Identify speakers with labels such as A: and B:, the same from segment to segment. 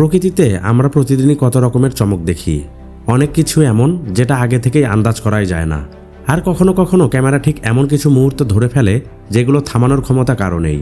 A: প্রকৃতিতে আমরা প্রতিদিনই কত রকমের চমক দেখি। অনেক কিছু এমন যেটা আগে থেকেই আন্দাজ করাই যায় না। আর কখনো কখনো ক্যামেরা ঠিক এমন কিছু মুহূর্ত ধরে ফেলে যেগুলো থামানোর ক্ষমতা কারণেই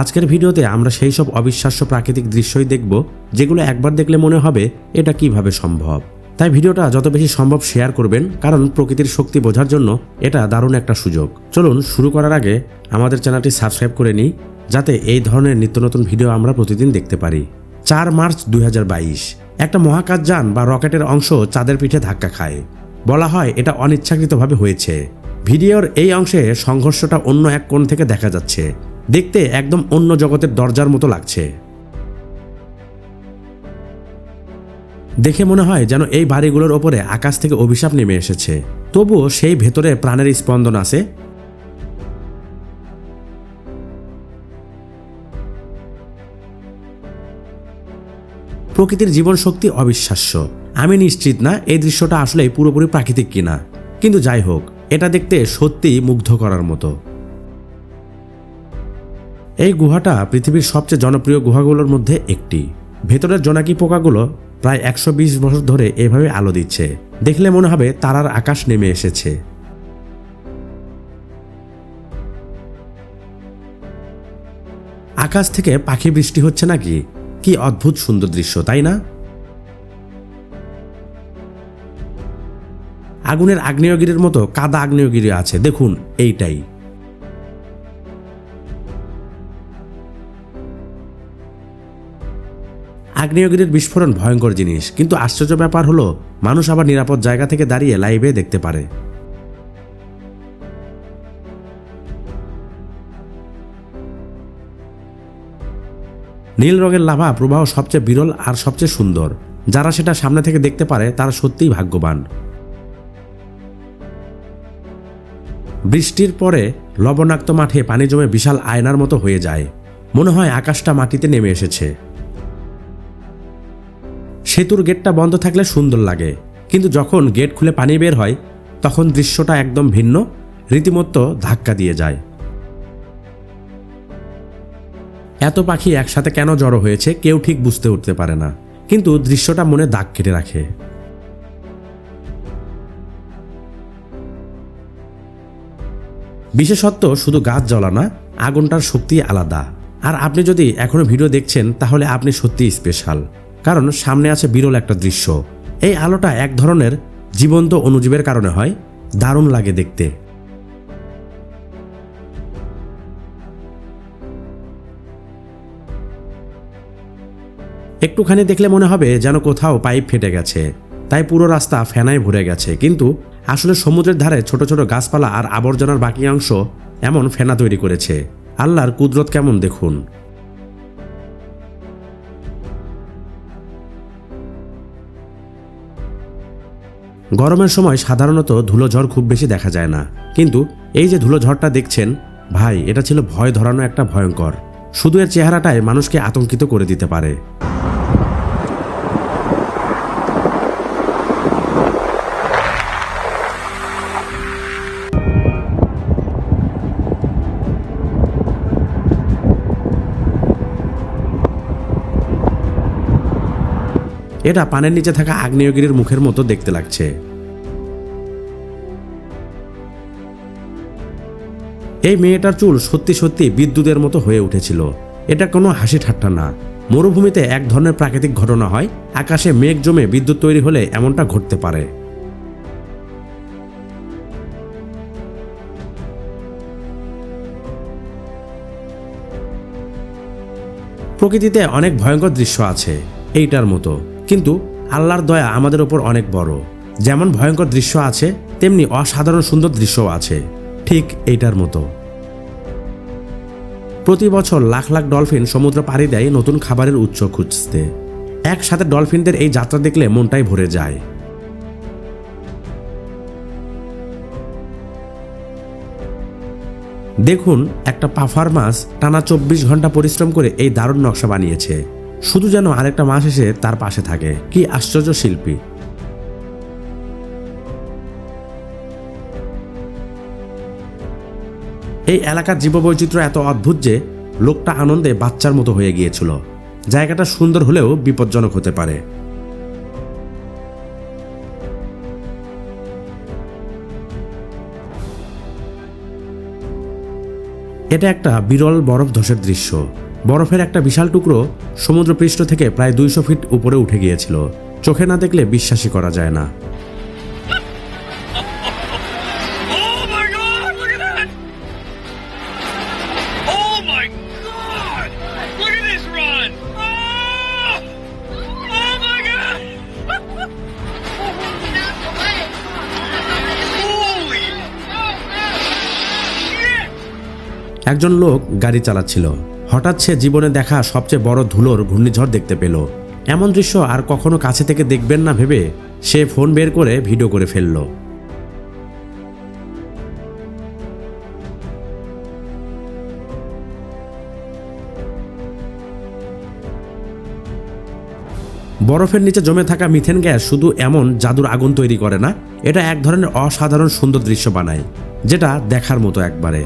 A: আজকের ভিডিওতে আমরা সেই সব অবিশ্বাস্য প্রাকৃতিক দৃশ্যই দেখব, যেগুলো একবার দেখলে মনে হবে এটা কীভাবে সম্ভব। তাই ভিডিওটা যত বেশি সম্ভব শেয়ার করবেন, কারণ প্রকৃতির শক্তি বোঝার জন্য এটা দারুণ একটা সুযোগ। চলুন, শুরু করার আগে আমাদের চ্যানেলটি সাবস্ক্রাইব করে নিই, যাতে এই ধরনের নিত্য নতুন ভিডিও আমরা প্রতিদিন দেখতে পারি। চার মার্চ দু হাজার বাইশ। একটা মহাকাশযান বা রকেটের অংশ চাঁদের পিঠে ধাক্কা খায়। বলা হয় এটা অনিচ্ছাকৃতভাবে হয়েছে। ভিডিওর এই অংশে সংঘর্ষটা অন্য এক কোণ থেকে দেখা যাচ্ছে। দেখতে একদম অন্য জগতের দরজার মতো লাগছে। দেখে মনে হয় যেন এই বাড়িগুলোর ওপরে আকাশ থেকে অভিশাপ নেমে এসেছে। তবুও সেই ভেতরে প্রাণের স্পন্দন আছে। প্রকৃতির জীবন শক্তি অবিশ্বাস্য। আমি নিশ্চিত না এই দৃশ্যটা আসলে পুরোপুরি প্রাকৃতিক কিনা। কিন্তু যাই হোক, এটা দেখতে সত্যিই মুগ্ধ করার মতো। এই গুহাটা পৃথিবীর সবচেয়ে জনপ্রিয় গুহাগুলোর মধ্যে একটি। ভেতরের জোনাকি পোকাগুলো প্রায় একশো বিশ বছর ধরে এভাবে আলো দিচ্ছে। দেখলে মনে হবে তারার আকাশ নেমে এসেছে। আকাশ থেকে পাখি বৃষ্টি হচ্ছে নাকি? কি অদ্ভুত সুন্দর দৃশ্য, তাই না? আগুনের আগ্নেয়গিরির মতো কাদা আগ্নেয়গিরি আছে, দেখুন এইটাই। আগ্নেয়গিরির বিস্ফোরণ ভয়ঙ্কর জিনিস, কিন্তু আশ্চর্য ব্যাপার হলো, মানুষ আবার নিরাপদ জায়গা থেকে দাঁড়িয়ে লাইভে দেখতে পারে। নীল রঙের লাভা প্রবাহ সবচেয়ে বিরল আর সবচেয়ে সুন্দর। যারা সেটা সামনে থেকে দেখতে পারে, তারা সত্যিই ভাগ্যবান। বৃষ্টির পরে লবণাক্ত মাঠে পানি জমে বিশাল আয়নার মতো হয়ে যায়। মনে হয় আকাশটা মাটিতে নেমে এসেছে। সেতুর গেটটা বন্ধ থাকলে সুন্দর লাগে। কিন্তু যখন গেট খুলে পানি বের হয়, তখন দৃশ্যটা একদম ভিন্ন, রীতিমতো ধাক্কা দিয়ে যায়। এত পাখি একসাথে কেন জড়ো হয়েছে কেউ ঠিক বুঝতে উঠতে পারে না। কিন্তু দৃশ্যটা মনে দাগ কেটে রাখে। বিশেষত্ব শুধু গাছ জ্বলা না, আগুনটার শক্তি আলাদা। আর আপনি যদি এখনও ভিডিও দেখছেন, তাহলে আপনি সত্যিই স্পেশাল কারণ সামনে আছে বিরল একটা দৃশ্য। এই আলোটা এক ধরনের জীবন্ত অনুজীবের কারণে হয়, দারুণ লাগে দেখতে। একটুখানি দেখলে মনে হবে যেন কোথাও পাইপ ফেটে গেছে। তাই পুরো রাস্তা ফেনায় ভরে গেছে। কিন্তু আসলে সমুদ্রের ধারে ছোট ছোট গাছপালা আর আবর্জনার বাকি অংশ এমন ফেনা তৈরি করেছে। আল্লাহর কুদরত কেমন দেখুন। গরমের সময় সাধারণত ধুলোঝড় খুব বেশি দেখা যায় না। কিন্তু এই যে ধুলোঝড়টা দেখছেন, ভাই, এটা ছিল ভয় ধরানো একটা ভয়ঙ্কর। শুধু এর চেহারাটায় মানুষকে আতঙ্কিত করে দিতে পারে। এটা পানের নিচে থাকা আগ্নেয়গিরির মুখের মতো দেখতে লাগছে। এই মেয়েটার চুল সত্যি সত্যি বিদ্যুতের মতো হয়ে উঠেছিল। এটা কোনো হাসি ঠাট্টা না। মরুভূমিতে এক ধরনের প্রাকৃতিক ঘটনা হয়, আকাশে মেঘ জমে বিদ্যুৎ তৈরি হলে এমনটা ঘটতে পারে। প্রকৃতিতে অনেক ভয়ঙ্কর দৃশ্য আছে, এইটার মতো। কিন্তু আল্লাহর দয়া আমাদের ওপর অনেক বড়। যেমন ভয়ঙ্কর দৃশ্য আছে, তেমনি অসাধারণ সুন্দর দৃশ্যও আছে। ঠিক এইটার মতো। প্রতি বছর লাখ লাখ ডলফিন সমুদ্র পাড়ি দেয় নতুন খাবারের উৎস খুঁজতে। একসাথে ডলফিনদের এই যাত্রা দেখলে মনটাই ভরে যায়। দেখুন, একটা পাফার মাছ টানা চব্বিশ ঘণ্টা পরিশ্রম করে এই দারুণ নকশা বানিয়েছে। শুধু যেন আরেকটা মাছ এসে তার পাশে থাকে। কি আশ্চর্য শিল্পী। এই এলাকার জীববৈচিত্র্য এত অদ্ভুত যে লোকটা আনন্দে বাচ্চার মতো হয়ে গিয়েছিল। জায়গাটা সুন্দর হলেও বিপজ্জনক হতে পারে। এটা একটা বিরল বরফ ধসের দৃশ্য। বরফের একটা বিশাল টুকরো সমুদ্রপৃষ্ঠ থেকে প্রায় দুইশো ফিট উপরে উঠে গিয়েছিল চোখে না দেখলে বিশ্বাসই করা যায় না! একজন লোক গাড়ি চালাচ্ছিল হঠাৎ সে জীবনে দেখা সবচেয়ে বড় ধুলোর ঘূর্ণিঝড় দেখতে পেল। এমন দৃশ্য আর কখনো কাছে থেকে দেখবেন না ভেবে সে ফোন বের করে ভিডিও করে ফেলল। বরফের নিচে জমে থাকা মিথেন গ্যাস শুধু এমন জাদুর আগুন তৈরি করে না, এটা এক ধরনের অসাধারণ সুন্দর দৃশ্য বানায়, যেটা দেখার মতো একবারে।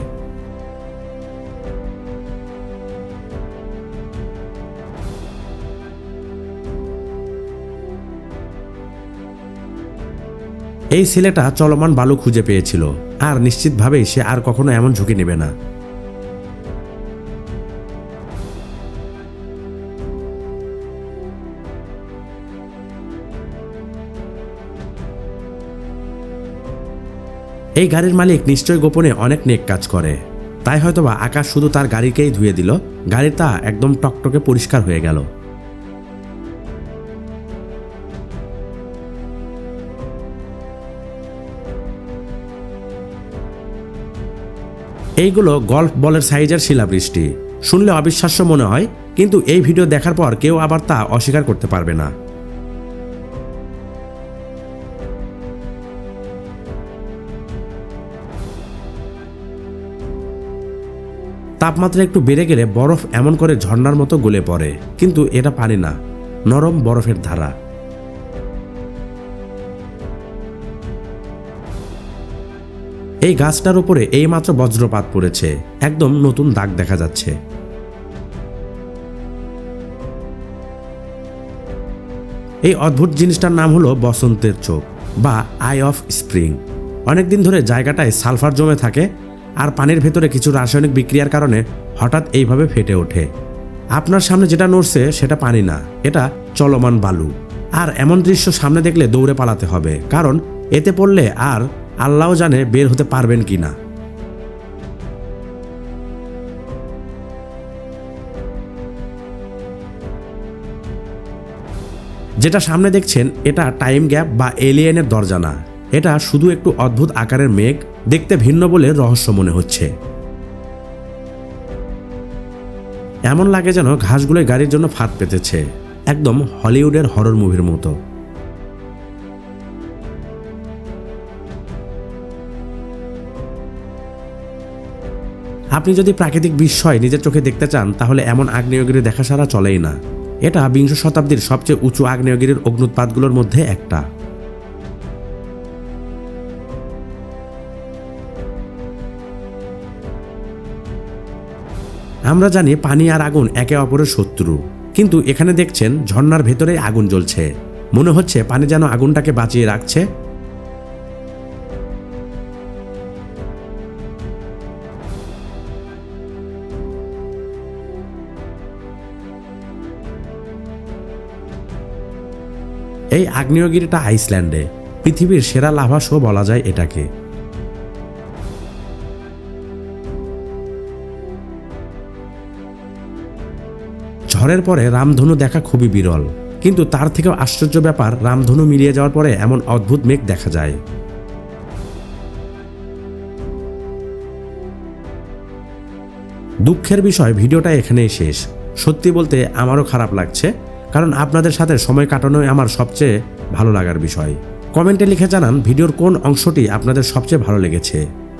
A: এই ছেলেটা চলমান বালু খুঁজে পেয়েছিল, আর নিশ্চিতভাবেই সে আর কখনো এমন ঝুঁকি নেবে না। এই গাড়ির মালিক নিশ্চয় গোপনে অনেক নেক কাজ করে। তাই হয়তোবা আকাশ শুধু তার গাড়িকেই ধুয়ে দিল গাড়ির তা একদম টকটকে পরিষ্কার হয়ে গেল। এইগুলো গল্ফ বলের সাইজের শিলাবৃষ্টি। শুনলে অবিশ্বাস্য মনে হয়, কিন্তু এই ভিডিও দেখার পর কেউ আবার তা অস্বীকার করতে পারবে না। তাপমাত্রা একটু বেড়ে গেলে বরফ এমন করে ঝর্ণার মতো গলে পড়ে, কিন্তু এটা পানি না, নরম বরফের ধারা। এই গাছটার উপরে এইমাত্র বজ্রপাত পড়েছে। একদম নতুন দাগ দেখা যাচ্ছে। এই অদ্ভুত জিনিসটার নাম হলো বসন্তের চোখ বা আই অফ স্প্রিং। অনেকদিন ধরে জায়গাটায় সালফার জমে থাকে আর পানির ভেতরে কিছু রাসায়নিক বিক্রিয়ার কারণে হঠাৎ এইভাবে ফেটে ওঠে। আপনার সামনে যেটা নড়ছে সেটা পানি না, এটা চলমান বালু। আর এমন দৃশ্য সামনে দেখলে দৌড়ে পালাতে হবে, কারণ এতে পড়লে আর আল্লাহ জানে বের হতে পারবেন কি না। যেটা সামনে দেখছেন, এটা টাইম গ্যাপ বা এলিয়েনের দরজা না। এটা শুধু একটু অদ্ভুত আকারের মেঘ, দেখতে ভিন্ন বলে রহস্য মনে হচ্ছে। এমন লাগে যেন ঘাসগুলোই গাড়ির জন্য ফাঁদ পেতেছে। একদম হলিউডের হরর মুভির মতো। আপনি যদি প্রাকৃতিক বিস্ময় নিজের চোখে দেখতে চান, তাহলে এমন আগ্নেয়গিরি দেখা সারা চলেই না। এটা বিংশ শতাব্দীর সবচেয়ে উঁচু আগ্নেয়গিরির অগ্নুৎপাতগুলোর মধ্যে একটা। আমরা জানি পানি আর আগুন একে অপরের শত্রু, কিন্তু এখানে দেখছেন ঝর্নার ভেতরে আগুন জ্বলছে। মনে হচ্ছে পানি যেন আগুনটাকে বাঁচিয়ে রাখছে। এই আগ্নেয়গিরিটা আইসল্যান্ডে, পৃথিবীর সেরা লাভা শো বলা যায় এটাকে। ঝড়ের পরে রামধনু দেখা খুবই বিরল, কিন্তু তার থেকেও আশ্চর্য ব্যাপার, রামধনু মিলিয়ে যাওয়ার পরে এমন অদ্ভুত মেঘ দেখা যায়। দুঃখের বিষয়, ভিডিওটা এখানেই শেষ। সত্যি বলতে আমারও খারাপ লাগছে। কারণ আপনাদের সাথে সময় কাটানোই আমার সবচেয়ে ভালো লাগার বিষয়। কমেন্টে লিখে জানান ভিডিওর কোন অংশটি আপনাদের সবচেয়ে ভালো লেগেছে।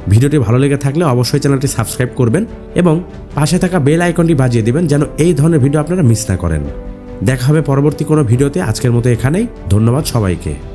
A: ভিডিওটি ভালো লেগে থাকলে অবশ্যই চ্যানেলটি সাবস্ক্রাইব করবেন এবং পাশে থাকা বেল আইকনটি বাজিয়ে দিবেন যেন এই ধরনের ভিডিও আপনারা মিস না করেন। দেখা হবে পরবর্তী কোনো ভিডিওতে। আজকের মতো এখানেই। ধন্যবাদ সবাইকে।